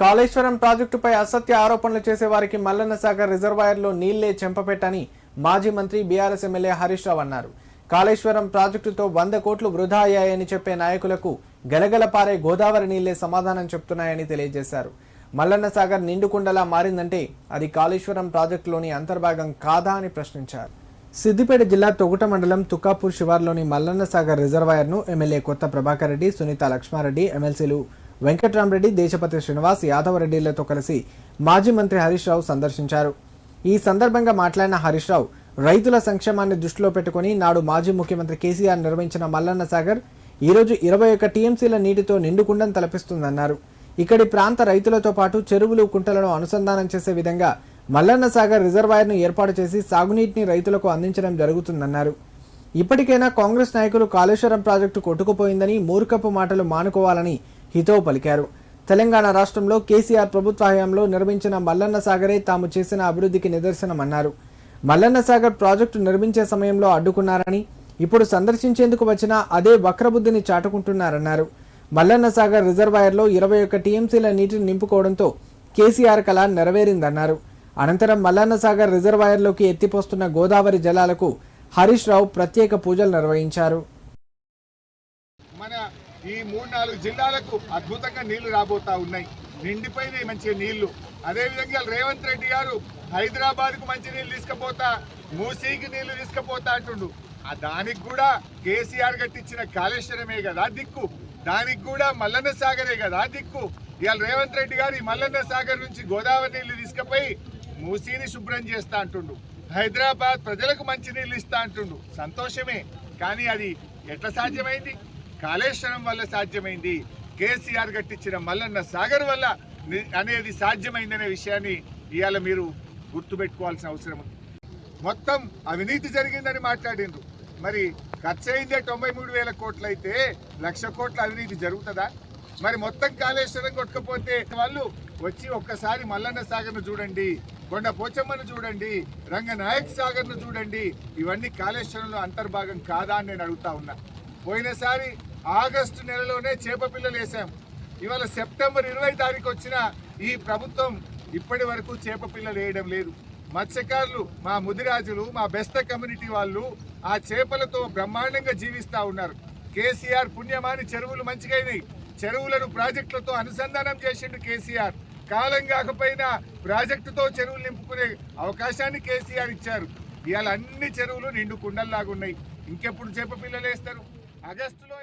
కాళేశ్వరం ప్రాజెక్టుపై అసత్య ఆరోపణలు చేసే వారికి మల్లన్న సాగర్ రిజర్వాయర్లో నీళ్ళే చెంపపెట్టని మాజీ మంత్రి బీఆర్ఎస్ ఎమ్మెల్యే హరీష్ రావు అన్నారు. కాళేశ్వరం ప్రాజెక్టుతో వంద కోట్లు వృధా అయ్యాయని చెప్పే నాయకులకు గలగల పారే గోదావరి నీళ్ళే సమాధానం చెప్తున్నాయని తెలియజేశారు. మల్లన్న సాగర్ నిండుకుండలా మారిందంటే అది కాళేశ్వరం ప్రాజెక్టులోని అంతర్భాగం కాదా అని ప్రశ్నించారు. సిద్దిపేట జిల్లా తొగుట మండలం తుకాపూర్ శివార్లోని మల్లన్న సాగర్ రిజర్వాయర్ను ఎమ్మెల్యే కొత్త ప్రభాకర్ రెడ్డి సునీత లక్ష్మారెడ్డి ఎమ్మెల్సీలు వెంకట్రామరెడ్డి దేశపతి శ్రీనివాస్ యాదవరెడ్డిలతో కలిసి మాజీ మంత్రి హరీష్ రావు సందర్శించారు. ఈ సందర్భంగా మాట్లాడిన హరీష్ రావు రైతుల సంక్షేమాన్ని దృష్టిలో పెట్టుకుని నాడు మాజీ ముఖ్యమంత్రి కేసీఆర్ నిర్వహించిన మల్లన్న సాగర్ ఈరోజు ఇరవై ఒక్క టీఎంసీల నీటితో నిండుకుండం తలపిస్తుందన్నారు. ఇక్కడి ప్రాంత రైతులతో పాటు చెరువులు కుంటలను అనుసంధానం చేసే విధంగా మల్లన్న సాగర్ రిజర్వాయర్ను ఏర్పాటు చేసి సాగునీటిని రైతులకు అందించడం జరుగుతుందన్నారు. ఇప్పటికైనా కాంగ్రెస్ నాయకులు కాళేశ్వరం ప్రాజెక్టు కొట్టుకుపోయిందని మూర్ఖపు మాటలు మానుకోవాలని హితవు పలికారు. తెలంగాణ రాష్ట్రంలో కేసీఆర్ ప్రభుత్వ హయాంలో నిర్మించిన మల్లన్న సాగరే తాము చేసిన అభివృద్ధికి నిదర్శనమన్నారు. మల్లన్న సాగర్ ప్రాజెక్టు నిర్మించే సమయంలో అడ్డుకున్నారని ఇప్పుడు సందర్శించేందుకు వచ్చిన అదే వక్రబుద్ధిని చాటుకుంటున్నారన్నారు. మల్లన్న సాగర్ రిజర్వాయర్లో ఇరవై ఒక్క టీఎంసీల నీటిని నింపుకోవడంతో కేసీఆర్ కళ నెరవేరిందన్నారు. అనంతరం మల్లన్న సాగర్ రిజర్వాయర్లోకి ఎత్తిపోస్తున్న గోదావరి జలాలకు హరీష్ రావు ప్రత్యేక పూజలు నిర్వహించారు. ఈ మూడు నాలుగు జిల్లాలకు అద్భుతంగా నీళ్ళు రాబోతా ఉన్నాయి. నిండిపోయినాయి మంచి నీళ్ళు. అదేవిధంగా రేవంత్ రెడ్డి గారు హైదరాబాద్కు మంచి నీళ్ళు తీసుకుపోతా మూసీకి నీళ్ళు తీసుకుపోతా అంటుండు. ఆ దానికి కూడా కేసీఆర్ కట్టించిన కాళేశ్వరమే కదా దిక్కు. దానికి కూడా మల్లన్న సాగరే కదా దిక్కు. ఇవాళ రేవంత్ రెడ్డి గారు ఈ మల్లన్న సాగర్ నుంచి గోదావరి నీళ్ళు తీసుకుపోయి మూసీని శుభ్రం చేస్తా అంటుండు. హైదరాబాద్ ప్రజలకు మంచి నీళ్ళు ఇస్తా అంటుండు. సంతోషమే. కానీ అది ఎట్లా సాధ్యమైంది? కాళేశ్వరం వల్ల సాధ్యమైంది. కేసీఆర్ కట్టించిన మల్లన్న సాగర్ వల్ల అనేది సాధ్యమైందనే విషయాన్ని ఇవాళ మీరు గుర్తుపెట్టుకోవాల్సిన అవసరం ఉంది. మొత్తం అవినీతి జరిగిందని మాట్లాడిండ్రు. మరి ఖర్చు అయిందే తొంభై మూడు వేల కోట్లు అయితే లక్ష కోట్ల అవినీతి జరుగుతుందా? మరి మొత్తం కాళేశ్వరం కొట్టుకపోతే వాళ్ళు వచ్చి ఒక్కసారి మల్లన్న సాగర్ను చూడండి కొండ పోచమ్మను చూడండి రంగనాయక్ సాగర్ను చూడండి ఇవన్నీ కాళేశ్వరంలో అంతర్భాగం కాదా అని నేను అడుగుతా ఉన్నా. పోయినసారి ఆగస్టు నెలలోనే చేప పిల్లలు వేసాం ఇవాళ సెప్టెంబర్ ఇరవై తారీఖు వచ్చిన ఈ ప్రభుత్వం ఇప్పటి వరకు చేప పిల్లలు వేయడం లేదు. మత్స్యకారులు మా ముదిరాజులు మా బెస్త కమ్యూనిటీ వాళ్ళు ఆ చేపలతో బ్రహ్మాండంగా జీవిస్తా ఉన్నారు. కేసీఆర్ పుణ్యమాని చెరువులు మంచిగైనాయి. చెరువులను ప్రాజెక్టులతో అనుసంధానం చేసిండు కేసీఆర్. కాలం కాకపోయినా ప్రాజెక్టుతో చెరువులు నింపుకునే అవకాశాన్ని కేసీఆర్ ఇచ్చారు. ఇవాళ అన్ని చెరువులు నిండు కుండల్లాగా ఉన్నాయి ఇంకెప్పుడు చేప పిల్లలు వేస్తారు? ఆగస్టులో